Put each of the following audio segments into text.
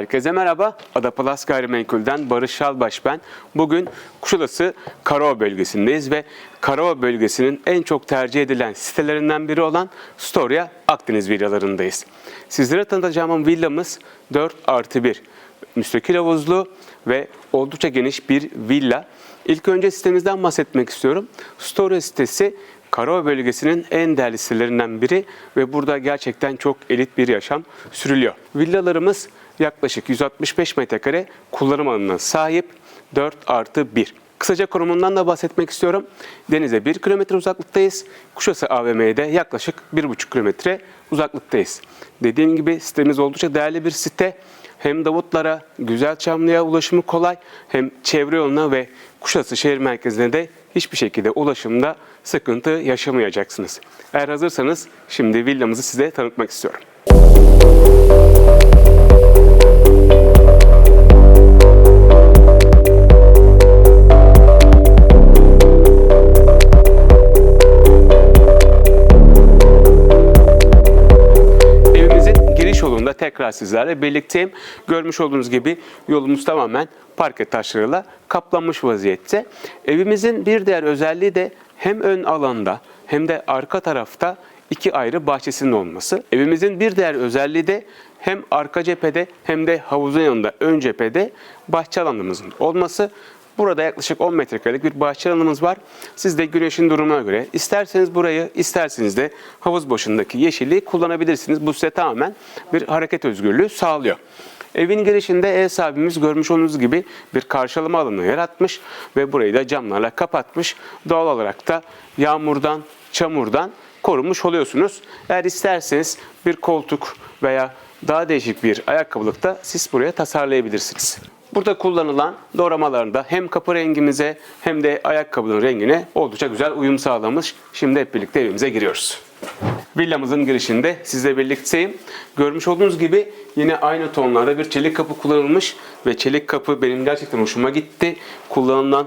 Herkese merhaba. Ada Palas Gayrimenkul'den Barış Şalbaş ben. Bugün Kuşadası Karova bölgesindeyiz ve Karova bölgesinin en çok tercih edilen sitelerinden biri olan Storia Akdeniz villalarındayız. Sizlere tanıtacağım villamız 4 artı 1. Müstakil havuzlu ve oldukça geniş bir villa. İlk önce sitemizden bahsetmek istiyorum. Storia sitesi Karova bölgesinin en değerli sitelerinden biri ve burada gerçekten çok elit bir yaşam sürülüyor. Villalarımız yaklaşık 165 metrekare kullanım alanına sahip 4 artı 1. Kısaca konumundan da bahsetmek istiyorum. Denize 1 kilometre uzaklıktayız. Kuşası AVM'ye de yaklaşık 1,5 kilometre uzaklıktayız. Dediğim gibi sitemiz oldukça değerli bir site. Hem Davutlara, Güzelçamlı'ya ulaşımı kolay hem çevre yoluna ve Kuşadası şehir merkezine de hiçbir şekilde ulaşımda sıkıntı yaşamayacaksınız. Eğer hazırsanız şimdi villamızı size tanıtmak istiyorum. Tekrar sizlerle birlikteyim. Görmüş olduğunuz gibi yolumuz tamamen parke taşlarıyla kaplanmış vaziyette. Evimizin bir diğer özelliği de hem ön alanda hem de arka tarafta iki ayrı bahçesinin olması. Evimizin bir diğer özelliği de hem arka cephede hem de havuzun yanında ön cephede bahçe alanımızın olması. Burada yaklaşık 10 metrekarelik bir bahçe alanımız var. Siz de güneşin durumuna göre isterseniz burayı isterseniz de havuz başındaki yeşilliği kullanabilirsiniz. Bu size tamamen bir hareket özgürlüğü sağlıyor. Evin girişinde ev sahibimiz görmüş olduğunuz gibi bir karşılama alanı yaratmış ve burayı da camlarla kapatmış. Doğal olarak da yağmurdan, çamurdan korunmuş oluyorsunuz. Eğer isterseniz bir koltuk veya daha değişik bir ayakkabılık da siz buraya tasarlayabilirsiniz. Burada kullanılan doğramalarında hem kapı rengimize hem de ayakkabının rengine oldukça güzel uyum sağlamış. Şimdi hep birlikte evimize giriyoruz. Villamızın girişinde sizle birlikteyim. Görmüş olduğunuz gibi yine aynı tonlarda bir çelik kapı kullanılmış ve çelik kapı benim gerçekten hoşuma gitti. Kullanılan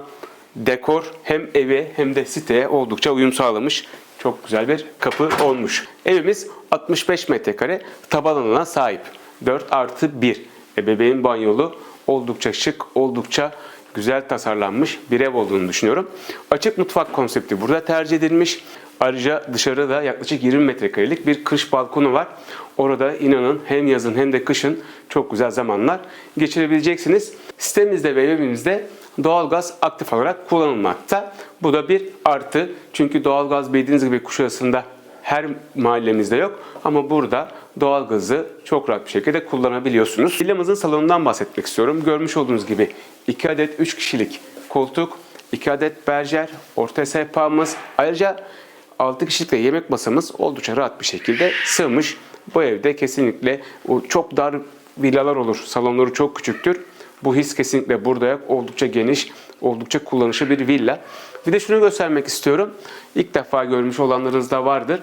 dekor hem eve hem de siteye oldukça uyum sağlamış. Çok güzel bir kapı olmuş. Evimiz 65 metrekare taban alanına sahip. 4 artı 1 ebeveyn banyolu oldukça şık, oldukça güzel tasarlanmış bir ev olduğunu düşünüyorum. Açık mutfak konsepti burada tercih edilmiş. Ayrıca dışarıda yaklaşık 20 metrekarelik bir kış balkonu var. Orada inanın hem yazın hem de kışın çok güzel zamanlar geçirebileceksiniz. Sitemizde ve evimizde doğalgaz aktif olarak kullanılmakta. Bu da bir artı. Çünkü doğalgaz bildiğiniz gibi Kuşadası'nda her mahallemizde yok ama burada doğalgazı çok rahat bir şekilde kullanabiliyorsunuz. Villamızın salonundan bahsetmek istiyorum. Görmüş olduğunuz gibi 2 adet 3 kişilik koltuk, 2 adet berjer, orta sehpamız, ayrıca 6 kişilik de yemek masamız oldukça rahat bir şekilde sığmış. Bu evde kesinlikle çok dar villalar olur. Salonları çok küçüktür. Bu his kesinlikle burada yok. Oldukça geniş, oldukça kullanışlı bir villa. Bir de şunu göstermek istiyorum. İlk defa görmüş olanlarınız da vardır.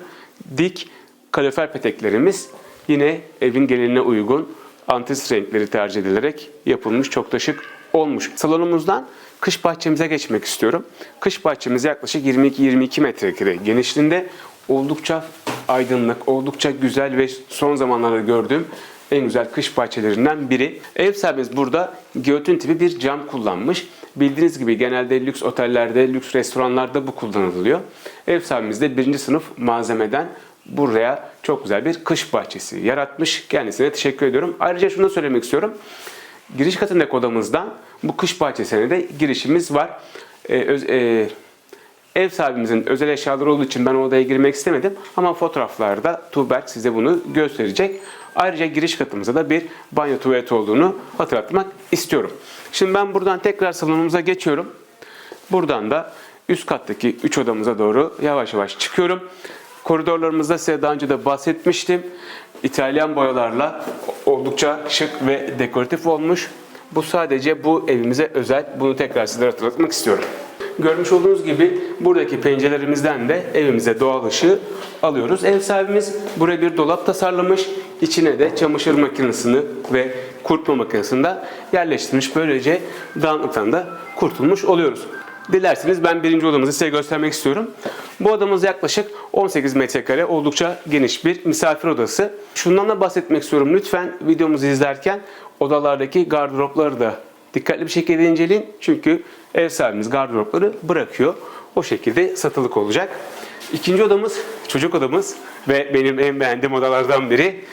Dik kalorifer peteklerimiz yine evin geneline uygun antis renkleri tercih edilerek yapılmış çok da şık olmuş. Salonumuzdan kış bahçemize geçmek istiyorum. Kış bahçemiz yaklaşık 22-22 metrekare genişliğinde oldukça aydınlık, oldukça güzel ve son zamanlarda gördüğüm en güzel kış bahçelerinden biri. Ev sahibimiz burada giyotin tipi bir cam kullanmış. Bildiğiniz gibi genelde lüks otellerde, lüks restoranlarda bu kullanılıyor. Ev sahibimiz de birinci sınıf malzemeden buraya çok güzel bir kış bahçesi yaratmış. Kendisine teşekkür ediyorum. Ayrıca şunu da söylemek istiyorum. Giriş katındaki odamızdan bu kış bahçesine de girişimiz var. Ee, öz- e, Ev sahibimizin özel eşyaları olduğu için ben odaya girmek istemedim. Ama fotoğraflarda Tuğberk size bunu gösterecek. Ayrıca giriş katımızda da bir banyo tuvalet olduğunu hatırlatmak istiyorum. Şimdi ben buradan tekrar salonumuza geçiyorum. Buradan da üst kattaki 3 odamıza doğru yavaş yavaş çıkıyorum. Koridorlarımızda size daha önce de bahsetmiştim. İtalyan boyalarla oldukça şık ve dekoratif olmuş. Bu sadece bu evimize özel. Bunu tekrar sizlere hatırlatmak istiyorum. Görmüş olduğunuz gibi buradaki pencerelerimizden de evimize doğal ışığı alıyoruz. Ev sahibimiz buraya bir dolap tasarlamış. İçine de çamaşır makinesini ve kurutma makinesini de yerleştirmiş. Böylece dağınıklıktan da kurtulmuş oluyoruz. Dilerseniz ben birinci odamızı size göstermek istiyorum. Bu odamız yaklaşık 18 metrekare oldukça geniş bir misafir odası. Şundan da bahsetmek istiyorum. Lütfen videomuzu izlerken odalardaki gardıropları da dikkatli bir şekilde inceleyin. Çünkü ev sahibimiz gardıropları bırakıyor. O şekilde satılık olacak. İkinci odamız çocuk odamız ve benim en beğendiğim odalardan biri.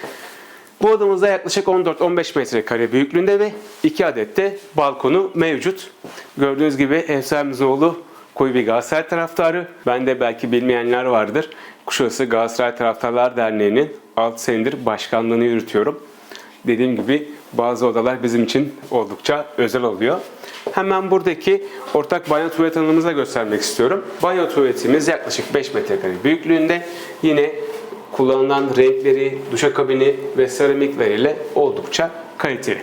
Bu odamızda yaklaşık 14-15 metrekare büyüklüğünde ve 2 adet de balkonu mevcut. Gördüğünüz gibi ev sahibimizin oğlu koyu bir Galatasaray taraftarı. Ben de belki bilmeyenler vardır. Kuşadası Galatasaray Taraftarlar Derneği'nin 6 senedir başkanlığını yürütüyorum. Dediğim gibi bazı odalar bizim için oldukça özel oluyor. Hemen buradaki ortak banyo tuvalet alanımızı da göstermek istiyorum. Banyo tuvaletimiz yaklaşık 5 metrekare büyüklüğünde. Yine kullanılan renkleri, duşakabini ve seramikleriyle oldukça kaliteli.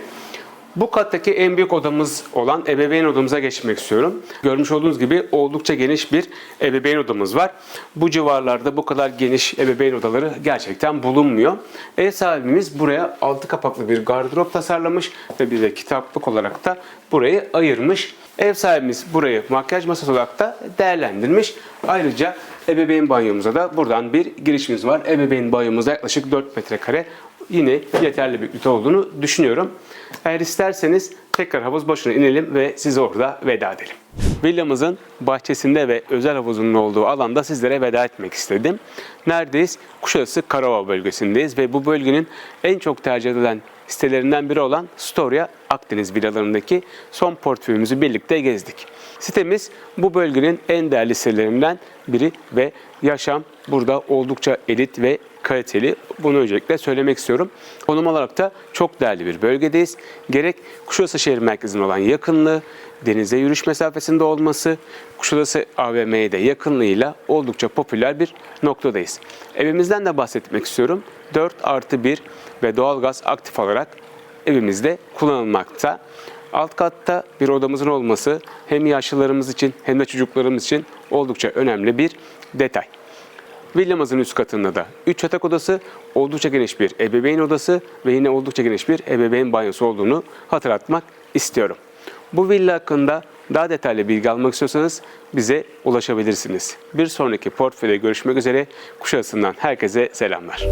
Bu kattaki en büyük odamız olan ebeveyn odamıza geçmek istiyorum. Görmüş olduğunuz gibi oldukça geniş bir ebeveyn odamız var. Bu civarlarda bu kadar geniş ebeveyn odaları gerçekten bulunmuyor. Ev sahibimiz buraya altı kapaklı bir gardırop tasarlamış ve bir de kitaplık olarak da burayı ayırmış. Ev sahibimiz burayı makyaj masası olarak da değerlendirmiş. Ayrıca ebeveyn banyomuza da buradan bir girişimiz var. Ebeveyn banyomuzda yaklaşık 4 metrekare yine yeterli büyüklükte olduğunu düşünüyorum. Eğer isterseniz tekrar havuz başına inelim ve size orada veda edelim. Villamızın bahçesinde ve özel havuzunun olduğu alanda sizlere veda etmek istedim. Neredeyiz? Kuşadası Karava bölgesindeyiz ve bu bölgenin en çok tercih edilen sitelerinden biri olan Storia Akdeniz villalarındaki son portföyümüzü birlikte gezdik. Sitemiz bu bölgenin en değerli sitelerinden biri ve yaşam burada oldukça elit ve kaliteli. Bunu öncelikle söylemek istiyorum. Konum olarak da çok değerli bir bölgedeyiz. Gerek Kuşadası şehir merkezine olan yakınlığı, denize yürüyüş mesafesinde olması, Kuşadası AVM'ye de yakınlığıyla oldukça popüler bir noktadayız. Evimizden de bahsetmek istiyorum. 4 artı 1 ve doğalgaz aktif olarak evimizde kullanılmakta. Alt katta bir odamızın olması hem yaşlılarımız için hem de çocuklarımız için oldukça önemli bir detay. Villamızın üst katında da 3 yatak odası, oldukça geniş bir ebeveyn odası ve yine oldukça geniş bir ebeveyn banyosu olduğunu hatırlatmak istiyorum. Bu villa hakkında daha detaylı bilgi almak istiyorsanız bize ulaşabilirsiniz. Bir sonraki portföyde görüşmek üzere. Kuşadası'ndan herkese selamlar.